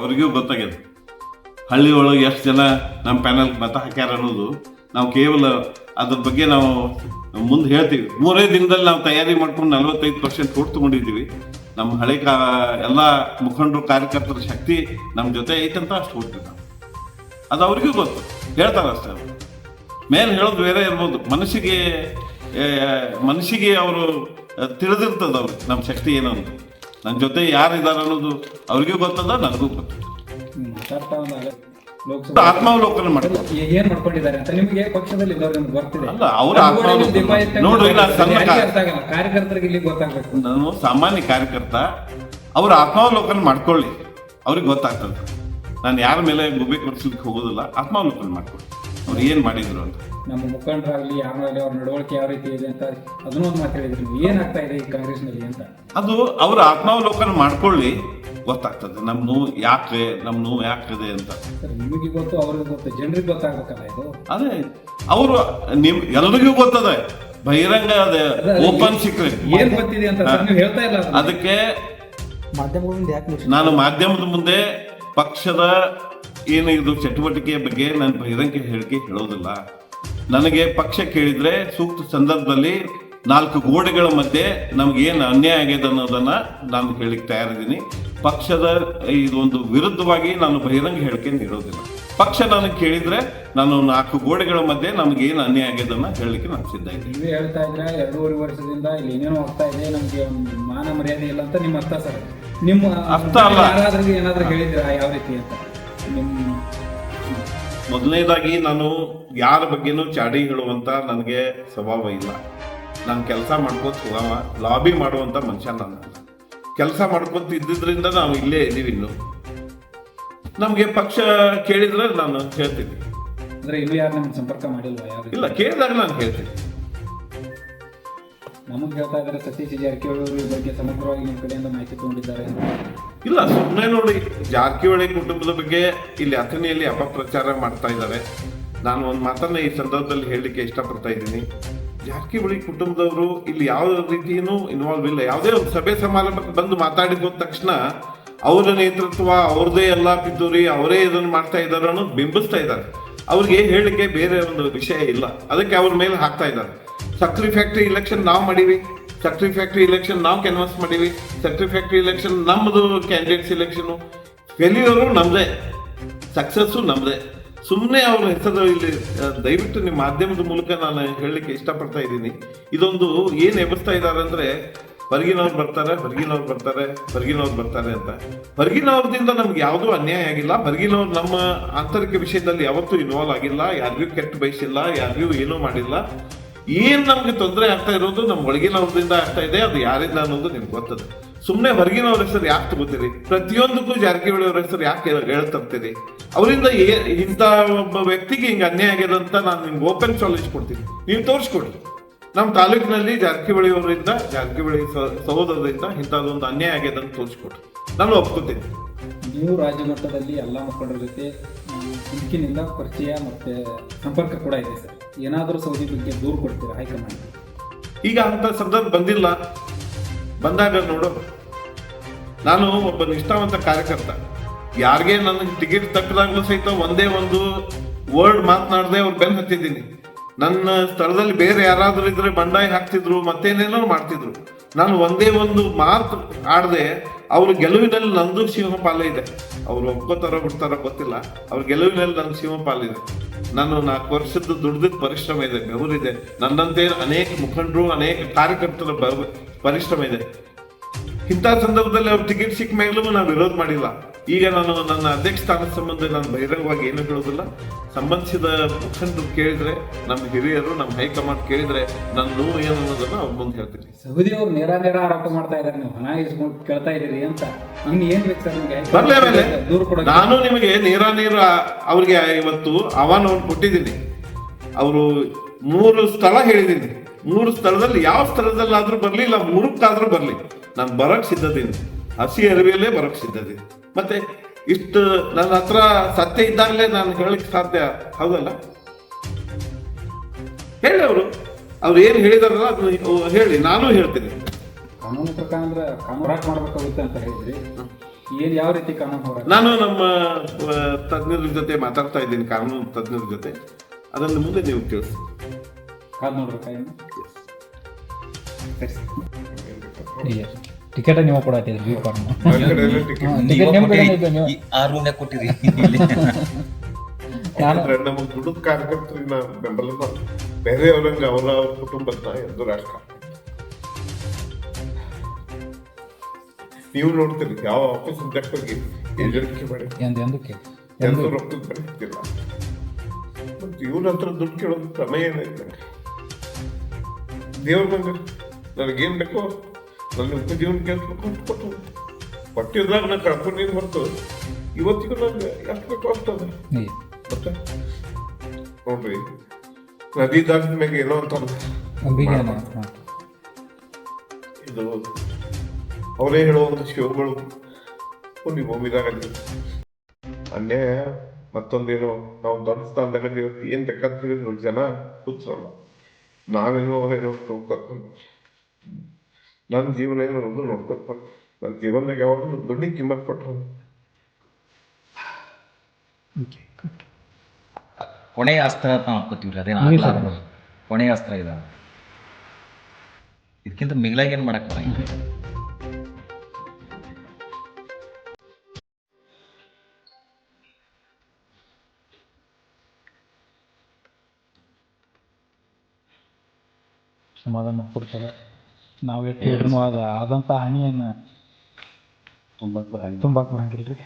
ಅವ್ರಿಗೂ ಗೊತ್ತಾಗ್ಯದ ಹಳ್ಳಿ ಒಳಗೆ ಎಷ್ಟು ಜನ ನಮ್ಮ ಪ್ಯಾನಲ್ ಮತ ಹಾಕ್ಯಾರ ಅನ್ನೋದು ನಾವು ಕೇವಲ ಅದ್ರ ಬಗ್ಗೆ ನಾವು ಮುಂದೆ ಹೇಳ್ತೀವಿ. ಮೂರೇ ದಿನದಲ್ಲಿ ನಾವು ತಯಾರಿ ಮಾಡ್ಕೊಂಡು ನಲವತ್ತೈದು ಪರ್ಸೆಂಟ್ ಓಟ್ ತಗೊಂಡಿದ್ದೀವಿ. ನಮ್ಮ ಹಳೆ ಕಾ ಎಲ್ಲ ಮುಖಂಡರು, ಕಾರ್ಯಕರ್ತರ ಶಕ್ತಿ ನಮ್ಮ ಜೊತೆ ಐತಂತ ಅಷ್ಟು ಓದ್ತೀವಿ ನಾವು ಅದು ಅವ್ರಿಗೂ ಗೊತ್ತು. ಹೇಳ್ತಾರೆ ಅಷ್ಟೇ ಅವ್ರು. ಮೇಲೆ ಹೇಳೋದು ಬೇರೆ ಇರ್ಬೋದು. ಮನಸ್ಸಿಗೆ ಮನಸ್ಸಿಗೆ ಅವರು ತಿಳಿದಿರ್ತದೆ ಅವ್ರಿಗೆ ನಮ್ಮ ಶಕ್ತಿ ಏನೋ ಅಂತ. ನನ್ನ ಜೊತೆ ಯಾರು ಇದ್ದಾರೆ ಅನ್ನೋದು ಅವ್ರಿಗೂ ಗೊತ್ತದ ನನಗೂ ಗೊತ್ತದ. ಮಾತಾಡ್ತಾ ಲೋಕಸಭಾ ಆತ್ಮಾವಲೋಕನ ಮಾಡ್ತಾರೆ ಏನ್ ಮಾಡ್ಕೊಂಡಿದ್ದಾರೆ ಅಂತ ನಿಮ್ಗೆ ಪಕ್ಷದಲ್ಲಿ ಇದ್ದವ್ರು ನಿಮ್ಗೆ ಗೊತ್ತಿದೆ. ಅಲ್ಲ, ಅವ್ರ ಸಣ್ಣ ಯಾರಿಗೂ ಕಾ- ಅರ್ಥ ಆಗಲ್ಲ? ಕಾರ್ಯಕರ್ತರಿಗೆ ಇಲ್ಲಿ ಗೊತ್ತಾಗ್ಬೇಕು. ನಾನು ಸಾಮಾನ್ಯ ಕಾರ್ಯಕರ್ತ ಅವ್ರ ಆತ್ಮಾವಲೋಕನ ಮಾಡ್ಕೊಳ್ಳಿ. ಅವ್ರಿಗೆ ಗೊತ್ತಾಗ್ತದೆ. ನಾನು ಯಾರ ಮೇಲೆ ಗುಬ್ಬೆ ಕೊಡಿಸ್ಲಿಕ್ಕೆ ಹೋಗೋದಿಲ್ಲ ಆತ್ಮಾವಲೋಕನ ಮಾಡ್ಕೊಳ್ಳಿ. ಅವ್ರು ಏನು ಮಾಡಿದ್ರು ಅಂತ? ನಮ್ಮ ಮುಖಂಡರಾಗಲಿ ಯಾರಾಗಲಿ ಅವ್ರ ನಡವಳಿಕೆ ಯಾವ ರೀತಿ ಇದೆ ಅಂತ ಅದನ್ನೂ ಒಂದು ಮಾತು ಹೇಳಿದ್ರು. ಏನಾಗ್ತಾ ಇದೆ ಈ ಕಾಂಗ್ರೆಸ್ನಲ್ಲಿ ಅಂತ? ಅದು ಅವ್ರ ಆತ್ಮಾವಲೋಕನ ಮಾಡ್ಕೊಳ್ಳಿ ಗೊತ್ತಾಗ್ತದೆ. ನಮ್ಮ ನೋವು ಯಾಕೆ ನಮ್ಮ ನೋವು ಯಾಕಿದೆ ಅಂತ. ಸರ್ ನಿಮಗೆ ಗೊತ್ತು ಅವ್ರಿಗೆ ಗೊತ್ತು. ಜನರಿಗೆ ಗೊತ್ತಾಗ್ಬೇಕಲ್ಲ ಇದು? ಅದೇ ಅವರು ನಿಮ್ ಎಲ್ರಿಗೂ ಗೊತ್ತದೆ. ಬಹಿರಂಗ ಅದೇ ಓಪನ್ ಸೀಕ್ರೆಟ್ ಏನ್ ಗೊತ್ತಿದೆ ಅಂತ ಸರ್ ನೀವು ಹೇಳ್ತಾ ಇಲ್ಲ ಅದಕ್ಕೆ ಮಾಧ್ಯಮಗಳಿಂದ ಯಾಕೆ ನಾನು ಮಾಧ್ಯಮದ ಮುಂದೆ ಪಕ್ಷದ ಏನು ಇದು ಚಟುವಟಿಕೆಯ ಬಗ್ಗೆ ನಾನು ಬಹಿರಂಗ ಹೇಳಿಕೆ ಹೇಳೋದಿಲ್ಲ. ನನಗೆ ಪಕ್ಷ ಕೇಳಿದ್ರೆ ಸೂಕ್ತ ಸಂದರ್ಭದಲ್ಲಿ ನಾಲ್ಕು ಗೋಡೆಗಳ ಮಧ್ಯೆ ನಮಗೇನು ಅನ್ಯಾಯ ಆಗಿದೆ ಅನ್ನೋದನ್ನ ನಾನು ಹೇಳಿಕ್ಕೆ ತಯಾರಿದ್ದೀನಿ. ಪಕ್ಷದ ಇದೊಂದು ವಿರುದ್ಧವಾಗಿ ನಾನು ಬಹಿರಂಗ ಹೇಳಿಕೆ ನೀಡೋದಿಲ್ಲ. ಪಕ್ಷ ನನಗೆ ಕೇಳಿದ್ರೆ ನಾನು ನಾಲ್ಕು ಗೋಡೆಗಳ ಮಧ್ಯೆ ನಮಗೇನು ಅನ್ಯಾಯ ಆಗ್ಯದನ್ನ ಹೇಳಲಿಕ್ಕೆ ನಾನು ಸಿದ್ಧ ಇದ್ದೀನಿ. ನೀವು ಹೇಳ್ತಾ ಇದ್ರೆ ಎರಡೂವರೆ ವರ್ಷದಿಂದ ಇಲ್ಲಿ ಏನೇನೋ ಹೋಗ್ತಾ ಇದೆ ನಮ್ಗೆ ಮಾನ ಮರ್ಯಾದೆ ಇಲ್ಲ ಅಂತ ನಿಮ್ಮ ಅರ್ಥ ಸರ್. ನಿಮ್ಮ ಅರ್ಥ ಅಲ್ಲ. ಏನಾದ್ರೂ ಹೇಳಿದ್ರೆ ಯಾವ ರೀತಿ ಅಂತ? ಮೊದಲನೇದಾಗಿ ನಾನು ಯಾರ ಬಗ್ಗೆನೂ ಚಾಡಿ ಹೇಳುವಂಥ ನನಗೆ ಸ್ವಭಾವ ಇಲ್ಲ. ನಾನು ಕೆಲಸ ಮಾಡ್ಕೋತ ಹೋಗವ ಲಾಬಿ ಮಾಡುವಂಥ ಮನುಷ್ಯ ನಾನು. ಕೆಲಸ ಮಾಡ್ಕೊಂತ ಇದ್ದಿದ್ರಿಂದ ನಾವು ಇಲ್ಲೇ ಇದ್ದೀವಿ ಇನ್ನು. ನಮಗೆ ಪಕ್ಷ ಕೇಳಿದ್ರೆ ನಾನು ಹೇಳ್ತೀನಿ. ಅಂದ್ರೆ ಇನ್ನು ಯಾರು ನಮ್ಗೆ ಸಂಪರ್ಕ ಮಾಡಿಲ್ಲ ಯಾರು? ಇಲ್ಲ ಕೇಳಿದಾಗ ನಾನು ಹೇಳ್ತೀನಿ. ನಮಗೆ ಹೇಳ್ತಾ ಇದ್ದಾರೆ ಸತೀಶ್ ಜಾರಕಿಹೊಳಿ ಬಗ್ಗೆ ಸಮಗ್ರವಾಗಿ ನಿಮ್ಮ ಕಡೆಯಿಂದ ಮಾಹಿತಿ ತಗೊಂಡಿದ್ದಾರೆ. ಇಲ್ಲ ಸುಮ್ಮನೆ ನೋಡಿ, ಜಾರಕಿಹೊಳಿ ಕುಟುಂಬದ ಬಗ್ಗೆ ಇಲ್ಲಿ ಅಥಣಿಯಲ್ಲಿ ಅಪಪ್ರಚಾರ ಮಾಡ್ತಾ ಇದ್ದಾರೆ. ನಾನು ಒಂದು ಮಾತನ್ನ ಈ ಸಂದರ್ಭದಲ್ಲಿ ಹೇಳಲಿಕ್ಕೆ ಇಷ್ಟಪಡ್ತಾ ಇದ್ದೀನಿ. ಜಾರಕಿಹೊಳಿ ಕುಟುಂಬದವರು ಇಲ್ಲಿ ಯಾವ ರೀತಿಯೂ ಇನ್ವಾಲ್ವ್ ಇಲ್ಲ. ಯಾವುದೇ ಒಂದು ಸಭೆ ಸಮಾರಂಭಕ್ಕೆ ಬಂದು ಮಾತಾಡಿದ ತಕ್ಷಣ ಅವರ ನೇತೃತ್ವ ಅವ್ರದೇ ಎಲ್ಲ ಪಿತೂರಿ, ಅವರೇ ಇದನ್ನು ಮಾಡ್ತಾ ಇದ್ದಾರೆ ಅನ್ನೋದು ಬಿಂಬಿಸ್ತಾ ಇದ್ದಾರೆ. ಅವ್ರಿಗೆ ಹೇಳಲಿಕ್ಕೆ ಬೇರೆ ಒಂದು ವಿಷಯ ಇಲ್ಲ. ಅದಕ್ಕೆ ಅವ್ರ ಮೇಲೆ ಹಾಕ್ತಾ ಇದ್ದಾರೆ. ಸಕ್ರಿ ಫ್ಯಾಕ್ಟ್ರಿ ಇಲೆಕ್ಷನ್ ನಾವು ಮಾಡೀವಿ. ಸಕ್ರಿ ಫ್ಯಾಕ್ಟ್ರಿ ಇಲೆಕ್ಷನ್ ನಾವು ಕ್ಯಾನ್ವಾಸ್ ಮಾಡೀವಿ. ಸಕ್ರಿ ಫ್ಯಾಕ್ಟ್ರಿ ಇಲೆಕ್ಷನ್ ನಮ್ಮದು ಕ್ಯಾಂಡಿಡೇಟ್ಸ್ ಇಲೆಕ್ಷನು ಫೇಲ್ಯೂರು ನಮ್ಮದೇ ಸಕ್ಸಸ್ಸು ನಮ್ಮದೇ ಸುಮ್ಮನೆ ಅವ್ರ ಹೆಸರು ಇಲ್ಲಿ ದಯವಿಟ್ಟು ನಿಮ್ಮ ಮಾಧ್ಯಮದ ಮೂಲಕ ನಾನು ಹೇಳಲಿಕ್ಕೆ ಇಷ್ಟಪಡ್ತಾ ಇದ್ದೀನಿ. ಇದೊಂದು ಏನು ಎಬ್ಬಿಸ್ತಾ ಇದ್ದಾರೆ ಅಂದರೆ, ಹೊರಗಿನವ್ರು ಬರ್ತಾರೆ ಹೊರಗಿನವ್ರು ಬರ್ತಾರೆ ಹೊರಗಿನವ್ರು ಬರ್ತಾರೆ ಅಂತ. ಹೊರಗಿನವ್ರದಿಂದ ನಮ್ಗೆ ಯಾವುದೂ ಅನ್ಯಾಯ ಆಗಿಲ್ಲ. ಹೊರಗಿನವ್ರು ನಮ್ಮ ಆಂತರಿಕ ವಿಷಯದಲ್ಲಿ ಯಾವತ್ತೂ ಇನ್ವಾಲ್ವ್ ಆಗಿಲ್ಲ. ಯಾರಿಗೂ ಕೆಟ್ಟು ಬಯಸಿಲ್ಲ. ಯಾರಿಗೂ ಏನೂ ಮಾಡಿಲ್ಲ. ಏನ್ ನಮಗೆ ತೊಂದರೆ ಆಗ್ತಾ ಇರೋದು ನಮ್ಮ ಒಳಗಿನವ್ರದಿಂದ ಆಗ್ತಾ ಇದೆ, ಅದು ಯಾರಿಂದ ಅನ್ನೋದು ನಿಮ್ಗೆ ಗೊತ್ತದೆ. ಸುಮ್ಮನೆ ಹೊರಗಿನವ್ರ ಹೆಸರು ಯಾಕೆ ತಗೋತೀರಿ? ಪ್ರತಿಯೊಂದಕ್ಕೂ ಜಾರಕಿಹೊಳಿ ಅವ್ರ ಹೆಸರು ಯಾಕೆ ಹೇಳ್ತರ್ತೀರಿ ಅವರಿಂದ ಇಂಥ ಒಬ್ಬ ವ್ಯಕ್ತಿಗೆ ಹಿಂಗೆ ಅನ್ಯಾಯ ಆಗಿದೆ ಅಂತ ನಾನು ನಿಮ್ಗೆ ಓಪನ್ ಚಾಲೆಂಜ್ ಕೊಡ್ತೀನಿ. ನೀವು ತೋರಿಸ್ಕೊಡ್ರಿ ನಮ್ಮ ತಾಲೂಕಿನಲ್ಲಿ ಜಾರಕಿಹೊಳಿ ಅವರಿಂದ, ಜಾರಕಿಹೊಳಿ ಸಹೋದರರಿಂದ ಇಂಥದ್ದೊಂದು ಅನ್ಯಾಯ ಆಗಿದೆ ಅಂತ ತೋರಿಸ್ಕೊಡ್ರಿ ನಾನು ಒಪ್ಕೋತೀನಿ. ನೀವು ರಾಜ್ಯ ಮಟ್ಟದಲ್ಲಿ ಎಲ್ಲ ಮಕ್ಕಳ ಜೊತೆ ಪರಿಚಯ ಮತ್ತೆ ಸಂಪರ್ಕ ಕೂಡ ಇದೆ ಸರ್. ಏನಾದರೂ ಸೌದಿ ಬಗ್ಗೆ ದೂರು ಕೊಡ್ತೀರಾ ಹೈಕಮಾಂಡ್? ಈಗ ಅಂತ ಸಂದರ್ಭ ಬಂದಿಲ್ಲ. ಬಂದಾಗ ನೋಡು. ನಾನು ಒಬ್ಬ ನಿಷ್ಠಾವಂತ ಕಾರ್ಯಕರ್ತ. ಯಾರಿಗೆ ನನಗೆ ಟಿಕೆಟ್ ತಕ್ಕದಾಗ್ಲೂ ಸಹಿತ ಒಂದೇ ಒಂದು ವರ್ಡ್ ಮಾತನಾಡದೆ ಅವ್ರು ಬೆನ್ ಹತ್ತಿದ್ದೀನಿ. ನನ್ನ ಸ್ಥಳದಲ್ಲಿ ಬೇರೆ ಯಾರಾದರೂ ಇದ್ರೆ ಬಂಡಾಯ ಹಾಕ್ತಿದ್ರು, ಮತ್ತೇನೇನೋ ಮಾಡ್ತಿದ್ರು. ನಾನು ಒಂದೇ ಒಂದು ಮಾತು ಆಡದೆ ಅವ್ರ ಗೆಲುವಿನಲ್ಲಿ ನಂದು ಸಿಂಹಪಾಲ ಇದೆ. ಅವ್ರು ಒಪ್ಕೋತಾರೋ ಬಿಡ್ತಾರೋ ಗೊತ್ತಿಲ್ಲ. ಅವ್ರ ಗೆಲುವಿನಲ್ಲಿ ನನ್ನ ಸಿಂಹಪಾಲ ಇದೆ. ನಾನು ನಾಲ್ಕು ವರ್ಷದ ದುಡ್ದಿದ್ದ ಪರಿಶ್ರಮ ಇದೆ ಬೆವರಿದೆ ನನ್ನಂತೆ ಅನೇಕ ಮುಖಂಡರು, ಅನೇಕ ಕಾರ್ಯಕರ್ತರ ಪರಿಶ್ರಮ ಇದೆ. ಇಂಥ ಸಂದರ್ಭದಲ್ಲಿ ಅವ್ರು ಟಿಕೆಟ್ ಸಿಕ್ಕ ಮೇಲೂ ನಾವು ವಿರೋಧ ಮಾಡಿಲ್ಲ. ಈಗ ನಾನು ನನ್ನ ಅಧ್ಯಕ್ಷ ಸ್ಥಾನದ ಸಂಬಂಧ ನಾನು ಬಹಿರಂಗವಾಗಿ ಏನು ಹೇಳೋದಿಲ್ಲ ಸಂಬಂಧಿಸಿದ ಮುಖಂಡರು ಕೇಳಿದ್ರೆ ನಮ್ಮ ಹಿರಿಯರು ನಮ್ಮ ಹೈಕಮಾಂಡ್ ಕೇಳಿದ್ರೆ ನನ್ನ ನೋವು ಏನು ಅನ್ನೋದನ್ನ ಅವ್ರ ಮುಂದೆ ಹೇಳ್ತೀನಿ. ಅವರು ನೇರ ನೇರ ಆರೋಪ ಮಾಡ್ತಾ ಇದ್ದಾರೆ ನೀವು ಹಣ ಇಸ್ಕೊಂಡು ಕೇಳ್ತಾ ಇದ್ದೀರಿ ಅಂತ. ಇನ್ನು ಏನ್ ಬೇಕು ಸರ್ ನಿಮಗೆ? ಬರ್ಲೇ ಮೇಲೆ ದೂರು ಕೊಡ ನಾನು ನಿಮಗೆ ನೇರ ನೇರ ಅವ್ರಿಗೆ ಇವತ್ತು ಆಹ್ವಾನವನ್ನು ಕೊಟ್ಟಿದ್ದೀನಿ. ಅವರು ಮೂರು ಸ್ಥಳ ಹೇಳಿದ್ದೀನಿ. ಮೂರು ಸ್ಥಳದಲ್ಲಿ ಯಾವ ಸ್ಥಳದಲ್ಲಾದ್ರೂ ಬರಲಿ ಇಲ್ಲ ಮೂರಕ್ಕಾದ್ರೂ ಬರಲಿ. ನಾನು ಬರಕ್ ಸಿದ್ಧದೀನಿ ಹಸಿ ಅರಿವಿಯಲ್ಲೇ ಬರೋಕ್ ಸಿದ್ಧತೆ ಮತ್ತೆ ಇಷ್ಟು ನನ್ನ ಹತ್ರ ಸತ್ಯ ಇದ್ದಾಗಲೇ ನಾನು ಹೇಳಕ್ಕೆ ಸಾಧ್ಯ ಹೌದಲ್ಲ? ಹೇಳಿ ಅವರು. ಅವ್ರು ಏನು ಹೇಳಿದಾರಲ್ಲ ಅದು ಹೇಳಿ ನಾನು ಹೇಳ್ತೀನಿ. ಕಾನೂನು ಪ್ರಕಾರ ಅಂದ್ರೆ ಕಾನೂನು ಹೋರಾಟ ಮಾಡ್ಬೇಕಾಗುತ್ತೆ ಅಂತ ಹೇಳಿದ್ರಿ. ಏನ್ ಯಾವ ರೀತಿ ಕಾನೂನು ಹೋರಾಟ? ನಾನು ನಮ್ಮ ತಜ್ಞರ ಜೊತೆ ಮಾತಾಡ್ತಾ ಇದ್ದೀನಿ ಕಾನೂನು ತಜ್ಞರ ಜೊತೆ. ಅದನ್ನು ಮುಂದೆ ನೀವು ತಿಳಿಸಿ. ನೋಡ್ಬೇಕಾ ಏನು ಟಿಕೆಟ್ ನೀವು ಕೊಡತ್ತಿದ್ರಿ ವ್ಯೂ ಪಾಯಿಂಟ್ ಆ ರೂಮ್ನಾಗ ಕೊಟ್ಟಿರಿ ನಮ್ಮ ದುಡಿದ ಕಾರ್ಯಕರ್ತರನ್ನ ಬೆಂಬಲ ಮಾಡಿ ಬೇರೆ ಅವರಂಗ ಅವರ ಅವ್ರ ಕುಟುಂಬದ ಎಂದು ರಾಷ್ಟ್ರ. ನೀವು ನೋಡ್ತೀರಿ ಯಾವ ಆಫೀಸ್ ಹೋಗಿ ಏಜೆಂಟ್ಗೆ ಬೇಡ ಎಂದು ಎಂದಕ್ಕೆ ಎಂದು ರೊಕ್ಕದ ಮತ್ತೆ ಇವ್ರ ಹತ್ರ ದುಡ್ಡು ಕೇಳೋದು ಕ್ರಮ ಏನೈತೆ? ದೇವ್ರ ಬಂದ್ರೆ ನನಗೇನು ಬೇಕೋ ನನ್ನ ಉಪಜೀವನ ಬೇಕು ಅಂತ ಕೊಟ್ಟು ಕೊಟ್ಟಿದ್ದಾಗ ನಾ ಕಳ್ಕೊಂಡಿದ್ದು ಹೊರತು ಇವತ್ತಿಗೂ ನಂಗೆ ಎಷ್ಟು ಬೇಕು ಅಷ್ಟದ ಮತ್ತೆ? ನೋಡ್ರಿ ನದಿ ದಾಟಿದ ಮ್ಯಾಗ ಏನೋ ಅಂತ ಇದು ಅವರೇ ಹೇಳೋ ಒಂದು ಶಿವಗಳು ನೀವು ಭೂಮಿದಾಗ ಅಲ್ಲಿ. ಅನ್ಯಾಯ ಮತ್ತೊಂದೇನು ನಾವು ದೊಡ್ಡ ಸ್ಥಾನದಾಗ ಏನ್ ಬೇಕಾದ್ರೆ ಜನ ಕೂತ್ಸಲ್ಲ. ನಾವೇನೋ ಏನೋ ಕರ್ಕೊಂಡು ನನ್ನ ಜೀವನ ಏನೋ ಒಂದು ನೋಡ್ಕೊತ ನನ್ನ ಜೀವನದಾಗ ಯಾವಾಗಲೂ ದುಡ್ಡಿಗೆ ಕಿಮ್ಮತ್ ಕೊಟ್ಟರು ಕೊನೆಯ ಅಸ್ತ್ರ ಅಂತ ನಾವು ಹಾಕೋತೀವ್ರಿ ಅದೇನು ಆಗ್ಲಾರ್ದು ಕೊನೆಯ ಅಸ್ತ್ರ ಇದ. ಇದಕ್ಕಿಂತ ಮಿಗಿಲಾಗಿ ಏನು ಮಾಡಕ್ಕೆ ಬರಂಗಿಲ್ಲ ಸಮಾಧಾನ ಕೊಡ್ತಾರೆ. ನಾವು ಎಷ್ಟು ಹೇಳಿದ್ರು ಅದ ಆದಂಥ ಹಾನಿಯನ್ನು ತುಂಬಕ್ಕೆ ಬರಂಗಿಲ್ಲ ರೀ